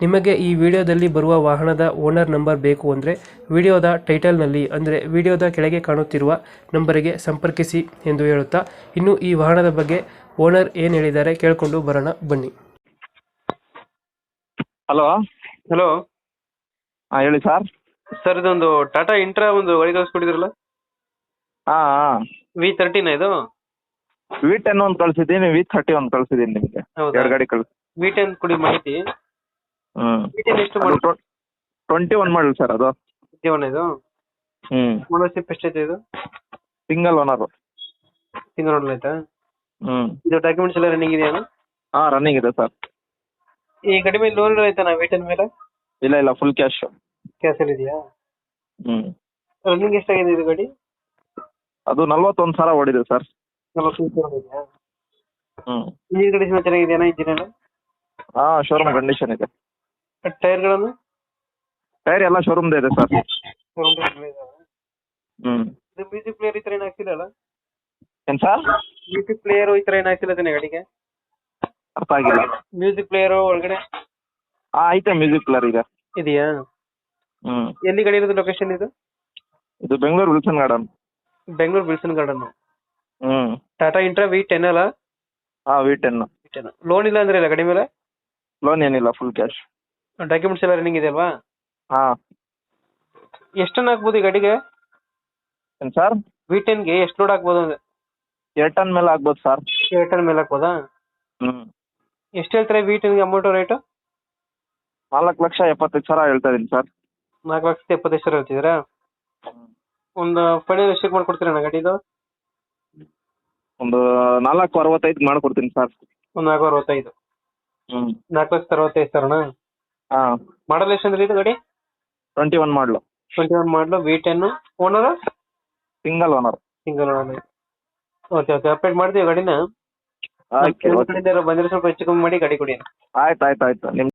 ನಿಮಗೆ ಈ ವಿಡಿಯೋದಲ್ಲಿ ಬರುವ ವಾಹನದ ಓನರ್ ನಂಬರ್ ಬೇಕು ಅಂದರೆ ವಿಡಿಯೋದ ಟೈಟಲ್ನಲ್ಲಿ ಅಂದರೆ ವಿಡಿಯೋದ ಕೆಳಗೆ ಕಾಣುತ್ತಿರುವ ನಂಬರಿಗೆ ಸಂಪರ್ಕಿಸಿ ಎಂದು ಹೇಳುತ್ತಾ ಇನ್ನು ಈ ವಾಹನದ ಬಗ್ಗೆ ಓನರ್ ಏನು ಹೇಳಿದ್ದಾರೆ ಕೇಳಿಕೊಂಡು ಬರೋಣ ಬನ್ನಿ. Hello hello. ಹಾಂ ಹೇಳಿ ಸರ್. ಸರ್ ಇದೊಂದು ಟಾಟಾ ಇಂಟ್ರಾ ಒಂದು ಗಾಡಿ ಕಳಿಸ್ಕೊಟ್ಟಿದ್ರಲ್ಲ ಹಾಂ ಹಾಂ. ವಿ ತರ್ಟಿನ ಇದು? ವಿ ಟೆನ್ ಒಂದು ಕಳ್ಸಿದ್ದೀನಿ ವಿ ತರ್ಟಿ ಒಂದು ಕಳ್ಸಿದ್ದೀನಿ ನಿಮಗೆ. ಹೌದಾ? ಎರಡು ಗಾಡಿ ಕಳ್ಸಿ ವಿ ಟೆನ್ ಕೊಡಿ ಮಾಹಿತಿ. ಟ್ವೆಂಟಿ ಒನ್ ಮಾಡಲ್ ಸರ್ ಅದು. ಒನ್ ಇದು? ಹ್ಞೂ ಓನರ್ಶಿಪ್ ಎಷ್ಟೈತೆ ಇದು? ಸಿಂಗಲ್ ಓನರು ಸಿಂಗಲ್ ಓನರ್ ಆಯ್ತಾ? ಹ್ಞೂ ಇದು ಡಾಕ್ಯುಮೆಂಟ್ಸ್ ಎಲ್ಲ ರನ್ನಿಂಗ್ ಇದೆಯಾ? ಹಾಂ ರನ್ನಿಂಗ್ ಇದೆ ಸರ್ ಈ ಕಡಿಮೆ ಲೋನ್ ಆಯ್ತಾ ನಾ ವೇಟನ್ ಮೇಲೆ? ಇಲ್ಲ ಇಲ್ಲ ಫುಲ್ ಕ್ಯಾಶ್ ಕ್ಯಾಸಲ್ ಇದೆಯಾ? ಹ್ಞೂ ರನ್ನಿಂಗ್ ಎಷ್ಟಾಗಿದೆ ಇದು ಗಾಡಿ? ಅದು ನಲ್ವತ್ತೊಂದು ಸಾವಿರ ಓಡಿದೆ ಸರ್ ನಲವತ್ತು ಸಾವಿರ ಇದೆಯಾ ಹ್ಞೂ ಇಂಜಿನ್ ಕಂಡೀಷನ್ ಚೆನ್ನಾಗಿದೆಯಾ ಇಂಜಿನ್ ಎಲ್ಲ? ಹಾಂ ಶೋರೂಮ್ ಕಂಡೀಷನ್ ಇದೆ. ಟೈರ್ಗಳನ್ನು? ಟೈರ್ ಎಲ್ಲ ಶೋರೂಮ್ದೇ ಇದೆ ಸರ್. ಹ್ಮ್. ಇದು ಮ್ಯೂಸಿಕ್ ಪ್ಲೇಯರ್ ಈ ತರ ಏನು ಹಾಕ್ಸಿಲ್ಲಲ್ಲ ಏನು ಸರ್? ಮ್ಯೂಸಿಕ್ ಪ್ಲೇಯರ್ ಈ ತರ ಏನು ಹಾಕ್ಸಿಲ್ಲ ತಾನೆ ಗಾಡಿಗೆ? ಅರ್ಥ ಆಗಿಲ್ಲ. ಮ್ಯೂಸಿಕ್ ಪ್ಲೇಯರ್ ಒಳಗಡೆ? ಆ ಐತೆ ಮ್ಯೂಸಿಕ್ ಪ್ಲೇಯರ್ ಇದೆ ಇದೆಯಾ? ಹ್ಮ್. ಎಲ್ಲಿ ಗಾಡಿ ಇರೋದು ಲೊಕೇಶನ್ ಇದು? ಇದು Bengaluru Wilson Garden. Bengaluru Wilson Garden ಹ್ಮ್. ಟಾಟಾ ಇಂಟ್ರಾ ವಿ ಟೆನ್ ಅಲ್ಲ? ಹಾ ವಿ ಟೆನ್. ಟೆನ್. ಲೋನ್ ಇಲ್ಲ ಅಂದ್ರೆ ಇಲ್ಲ ಗಾಡಿ ಮೇಲೆ? ಲೋನ್ ಏನಿಲ್ಲ ಫುಲ್ ಕ್ಯಾಶ್ ಡಾಕ್ಯುಮೆಂಟ್ಸ್ ಎಲ್ಲ ರನ್ನಿಂಗ್ ಇದೆ ಅಲ್ವಾ? ಹಾಂ. ಎಷ್ಟು ಟನ್ ಹಾಕ್ಬೋದು ಈ ಗಾಡಿಗೆ? ಏನು ಸರ್? ವಿ ಟೆನ್ಗೆ ಎಷ್ಟು ಲೋಡ್ ಹಾಕ್ಬೋದು ಅಂದ್ರೆ? ಎರಡು ಟನ್ ಮೇಲೆ ಆಗ್ಬೋದು ಸರ್. ಎರಡು ಟನ್ ಮೇಲೆ ಹಾಕ್ಬೋದಾ? ಹ್ಞೂ ಎಷ್ಟು ಹೇಳ್ತಾರೆ ವಿ ಟೆನ್ಗೆ ಅಮೌಂಟ್ ರೇಟು ನಾಲ್ಕು ಲಕ್ಷ ಎಪ್ಪತ್ತೈದು ಸಾವಿರ ಹೇಳ್ತಾ ಇದ್ದೀನಿ ಸರ್. ನಾಲ್ಕು ಲಕ್ಷದ ಎಪ್ಪತ್ತೈದು ಸಾವಿರ ಹೇಳ್ತಿದ್ದೀರಾ? ಒಂದು ಫೈನಲ್ ಎಷ್ಟಕ್ಕೆ ಮಾಡ್ಕೊಡ್ತೀರಾ ಗಾಡಿದು? ಒಂದು ನಾಲ್ಕು ಅರವತ್ತೈದು ಮಾಡ್ಕೊಡ್ತೀನಿ ಸರ್. ಒಂದು ನಾಲ್ಕು ಅರವತ್ತೈದು. ಹ್ಞೂ ನಾಲ್ಕು ಲಕ್ಷದ ಅರವತ್ತೈದು ಸಾವಿರನಾ? ಮಾಡಲ್ ಎಷ್ಟು ಅಂದ್ರೆ ಇದು ಗಾಡಿ? Twenty one model twenty one model V ten owner single owner single owner okay okay update ಮಾಡ್ತೀವಿ ಗಾಡಿನ? ಕಡೆಯಿಂದ ಯಾರೋ ಬಂದ್ರೆ ಸ್ವಲ್ಪ ಹೆಚ್ಚು ಕಮ್ಮಿ ಮಾಡಿ ಗಾಡಿ ಕೊಡಿ. ಆಯ್ತು ಆಯ್ತು ಆಯ್ತು. ನಿಮ್ಮ